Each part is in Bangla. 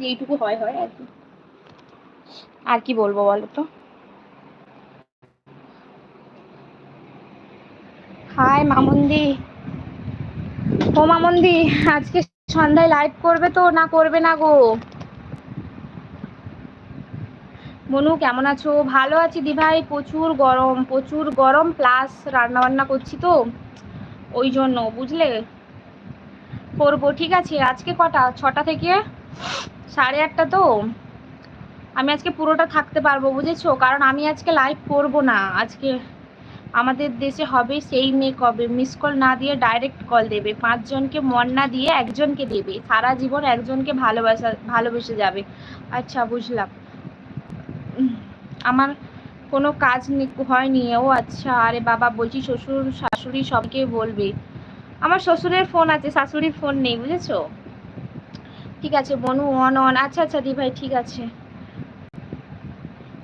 যেইটুকু হয় হয় আর কি। আর কি বলব বলো তো? হাই মামুন্দি। ও মামুন্দি, আজকে সন্ধ্যায় লাইভ করবে তো না করবে না গো? মনু, কেমন আছো? ভালো আছি দিভাই প্রচুর গরম প্রচুর গরম প্লাস রান্না বান্না করছি তো। ওই জন্য, বুঝলে? করব, ঠিক আছে, আজকে কটা? ছটা থেকে? সাড়ে আটটা তো। আমি আজকে পুরোটা থাকতে পারব, বুঝেছ? কারণ আমি আজকে লাইভ করব না। আজকে আমাদের দেশে হবে সেই মেয়ে কবে মিস কল না দিয়ে ডাইরেক্ট কল দেবে। পাঁচজনকে মন না দিয়ে একজনকে দেবে। সারা জীবন একজনকে ভালোবাসা, ভালোবেসে যাবে। আচ্ছা বুঝলাম। আমার কোনো কাজ হয়নি। ও আচ্ছা আরে বাবা, বলছি শ্বশুর, শাশুড়ি সবকে বলবে। আমার শ্বশুরের ফোন আছে, শাশুড়ির ফোন নেই, বুঝেছ? ঠিক আছে, বনু অন অন আচ্ছা আচ্ছা দি ভাই, ঠিক আছে।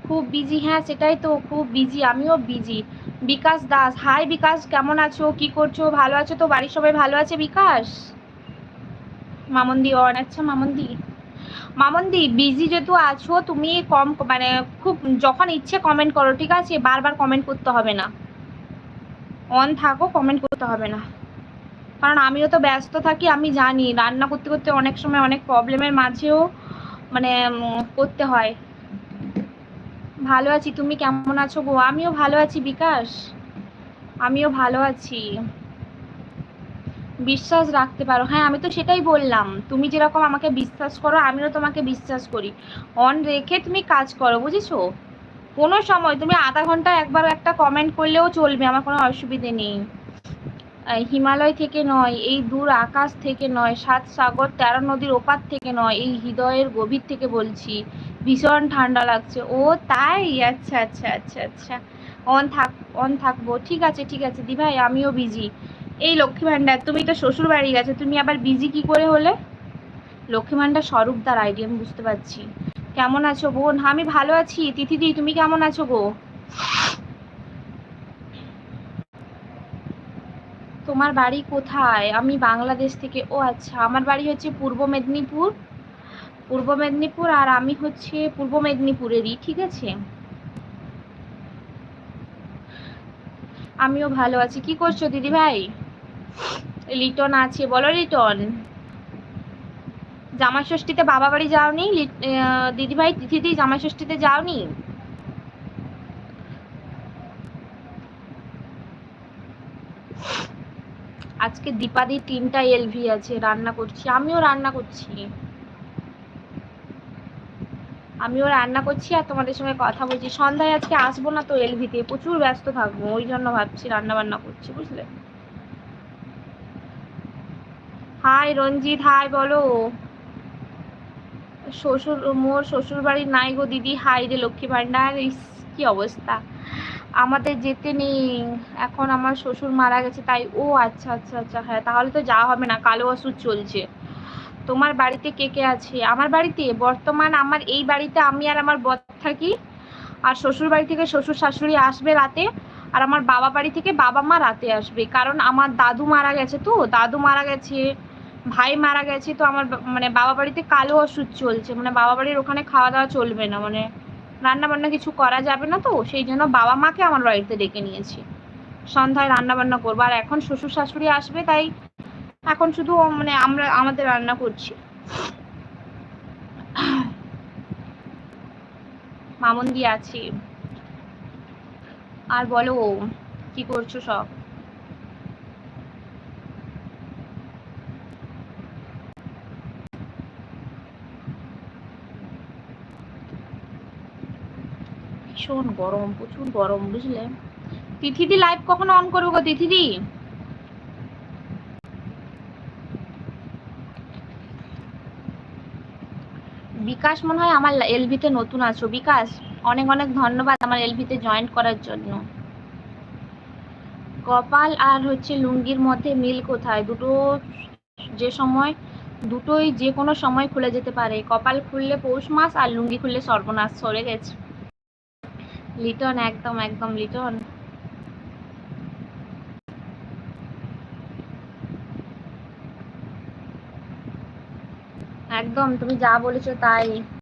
খুব বিজি হ্যাঁ সেটাই তো, খুব বিজি আমিও বিজি বিকাশ দাস হাই বিকাশ, কেমন আছো? কি করছ? ভালো আছো তো? বাড়ির সবাই ভালো আছে, বিকাশ? মামন্দি অন আচ্ছা মামন্দি। মামন্দি বিজি যেহেতু আছো, তুমি কম মানে খুব, যখন ইচ্ছে কমেন্ট করো, ঠিক আছে? বারবার কমেন্ট করতে হবে না। অন থাকো কমেন্ট করতে হবে না। কারণ আমিও তো ব্যস্ত থাকি, আমি জানি। রান্না করতে করতে অনেক সময় অনেক প্রবলেমের মাঝেও মানে করতে হয়। ভালো আছি। তুমি কেমন আছো গো? আমিও ভালো আছি, বিকাশ। আমিও ভালো আছি। বিশ্বাস রাখতে পারো। হ্যাঁ আমি তো সেটাই বললাম। তুমি যেরকম আমাকে বিশ্বাস করো, আমিও তোমাকে বিশ্বাস করি। অন রেখে তুমি কাজ করো, বুঝেছ? কোনো সময় তুমি আধা ঘণ্টা একবার একটা কমেন্ট করলেও চলবে, আমার কোনো অসুবিধে নেই। হিমালয় থেকে নয়, এই দূর আকাশ থেকে নয়, সাত সাগর, তেরো নদীর ওপার থেকে নয়, এই হৃদয়ের গভীর থেকে বলছি, ভীষণ ঠান্ডা লাগছে। ও, তাই? আচ্ছা আচ্ছা আচ্ছা আচ্ছা। অন থাক, অন থাকব। ঠিক আছে ঠিক আছে দি ভাই আমিও বিজি এই লক্ষ্মী ভান্ডার তুমি তো শ্বশুর বাড়ি গেছো, তুমি আবার বিজি কি করে হলে? লক্ষ্মী ভান্ডার স্বরূপদার আইডি আমি বুঝতে পারছি। কেমন আছো বোন? আমি ভালো আছি। তিথিদি, তুমি কেমন আছো গো? তোমার বাড়ি কোথায়? আমি বাংলাদেশ থেকে। ও আচ্ছা আমার বাড়ি হচ্ছে পূর্ব মেদিনীপুর। পূর্ব মেদিনীপুর আর আমি হচ্ছে পূর্ব মেদিনীপুরেরই, ঠিক আছে? আমিও ভালো আছি। কি করছ দিদি ভাই? লিটন আছে, বলো লিটন। জামা ষষ্ঠীতে বাবা বাড়ি যাওনি? দিদি ভাই, দিদি জামা ষষ্ঠীতে যাওনি? আজকে দীপাদি তিনটা এলভি আছে, রান্না করছি। আমিও রান্না করছি। আমিও রান্না করছি আর তোমাদের সঙ্গে কথা বলছি। সন্ধ্যায় আজকে আসব না তো এলভিতে প্রচুর ব্যস্ত থাকব, ওই জন্য ভাবছি রান্না বান্না করছি, বুঝলে? হাই রঞ্জিত হাই বলো। শ্বশুর, মোর শ্বশুর বাড়ির নাই গো দিদি হাই রে লক্ষ্মী ভান্ডার ইস, কি অবস্থা? আমাদের যেতে নেই। এখন আমার শ্বশুর মারা গেছে, তাই ও আচ্ছা আচ্ছা আচ্ছা হ্যাঁ তাহলে তো যাওয়া হবে না, কালো ওষুধ চলছে। তোমার বাড়িতে কে কে আছে? আমার বাড়িতে? বর্তমান আমার এই বাড়িতে আমি আর আমার বর থাকি। আর শ্বশুর বাড়ি থেকে শ্বশুর শাশুড়ি আসবে রাতে, আর আমার বাবা বাড়ি থেকে বাবা মা রাতে আসবে। কারণ আমার দাদু মারা গেছে তো, দাদু মারা গেছে, ভাই মারা গেছে, তো আমার মানে বাবা বাড়িতে কালো ওষুধ চলছে। মানে বাবা বাড়ির ওখানে খাওয়া দাওয়া চলবে না মানে রান্না বান্না কিছু করা যাবে না তো, সেই জন্য বাবা মাকে আমার বাড়িতে ডেকে নিয়েছি। সন্ধ্যায় রান্না বান্না করব। আর এখন শ্বশুর শাশুড়ি আসবে, তাই এখন শুধু মানে আমরা, আমাদের রান্না করছি। মামন্দি আছি। আর বলো, কি করছ সব? ভীষণ গরম, প্রচুর গরম, বুঝলে? তিথিদি লাইভ কখন অন করব গো তিথিদি? বিকাশ মনে হয় আমার এলভিতে নতুন আছো। বিকাশ, অনেক অনেক ধন্যবাদ আমার এলভিতে জয়েন করার জন্য। কপাল আর হচ্ছে লুঙ্গির মধ্যে মিল কোথায়? দুটো যে সময়, দুটোই যে কোনো সময় খুলে যেতে পারে। কপাল খুললে পৌষ মাস আর লুঙ্গি খুললে সর্বনাশ, সরে গেছে। লিটন একদম একদম লিটন। একদম তুমি যা বলেছ তাই।